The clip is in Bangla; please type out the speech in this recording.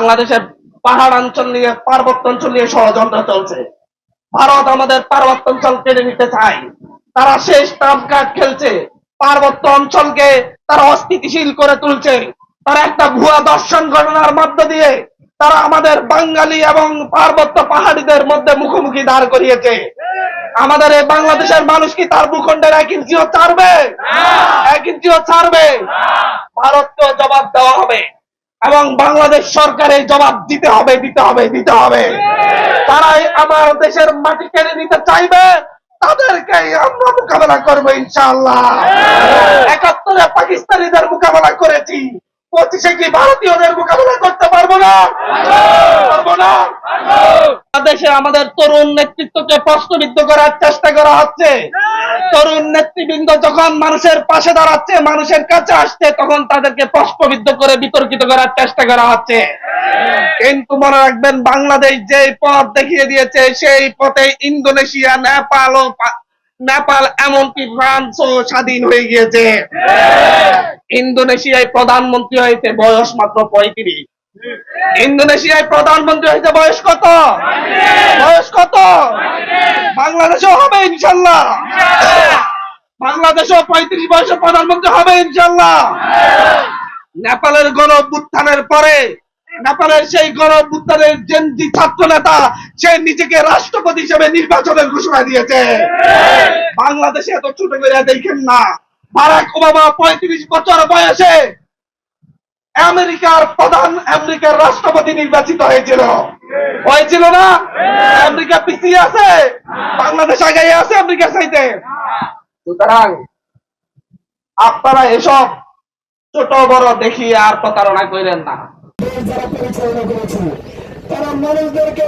বাংলাদেশের পাহাড় অঞ্চল নিয়ে পার্বত্য অঞ্চল নিয়ে ষড়যন্ত্র চলছে। ভারত আমাদের পার্বত্য অঞ্চল কেড়ে নিতে চায়। তারা শেষ ট্রাম্প কার্ড খেলছে। পার্বত্য অঞ্চলকে তারা অস্থিতিশীল করে তুলছে। তারা একটা ভুয়া দর্শন ঘটনার মধ্য দিয়ে তারা আমাদের বাঙালি এবং পার্বত্য পাহাড়িদের মধ্যে মুখোমুখি দাঁড় করিয়েছে। আমাদের এই বাংলাদেশের মানুষ কি তার ভূখণ্ডের এক ইঞ্চিও ছাড়বে? এক ইঞ্চিও ছাড়বে? ভারতকেও জবাব দেওয়া হবে। এবং বাংলাদেশ সরকার এই জবাব দিতে হবে দিতে হবে দিতে হবে। তারাই আমার দেশের মাটি কেড়ে নিতে চাইবে তাদেরকে আমরা মোকাবেলা করব ইনশাল্লাহ একাত্তরে পাকিস্তানিদের মোকাবেলা করেছি, পঁচিশে কি ভারতীয়দের মোকাবেলা করতে পারব না? না। দেশে আমাদের তরুণ নেতৃত্বকে প্রশ্নবিদ্ধ করার চেষ্টা করা হচ্ছে। তরুণ নেতৃবৃন্দ যখন মানুষের পাশে দাঁড়াচ্ছে, মানুষের কাছে আসছে, তখন তাদেরকে প্রশ্নবিদ্ধ করে বিতর্কিত করার চেষ্টা করা হচ্ছে। কিন্তু মনে রাখবেন, বাংলাদেশ যে পথ দেখিয়ে দিয়েছে, সেই পথে ইন্দোনেশিয়া, নেপাল ও নেপাল এমনকি ফ্রান্সও স্বাধীন হয়ে গিয়েছে। ইন্দোনেশিয়ায় প্রধানমন্ত্রী হয়েছে বয়স মাত্র পঁয়ত্রিশ। ইন্দোনেশিয়ায় প্রধানমন্ত্রী হয়েছে বয়স কত? বয়স কত? বাংলাদেশেও হবে, ইনশাল্লাহ। বাংলাদেশেও পঁয়ত্রিশ বয়সে প্রধানমন্ত্রী হবে, ইনশাল্লাহ। নেপালের গণ অভ্যুত্থানের পরে, নেপালের সেই গণ অভ্যুত্থানের জেনজি ছাত্র নেতা, সে নিজেকে রাষ্ট্রপতি হিসেবে নির্বাচনের ঘোষণা দিয়েছে। বাংলাদেশে এত ছোট করে দেখেন না। বারাক ওবামা পঁয়ত্রিশ বছর বয়সে আমেরিকার প্রধান আমেরিকার রাষ্ট্রপতি নির্বাচিত হয়েছিল। হয়েছিল না? আমেরিকা পিছিয়ে আছে? বাংলাদেশ আগে আছে আমেরিকা চাইতে? সুতরাং আপনারা এসব ছোট বড় দেখি আর প্রতারণা করেন না। যারা পরিচালনা করেছে তারা মানুষদেরকে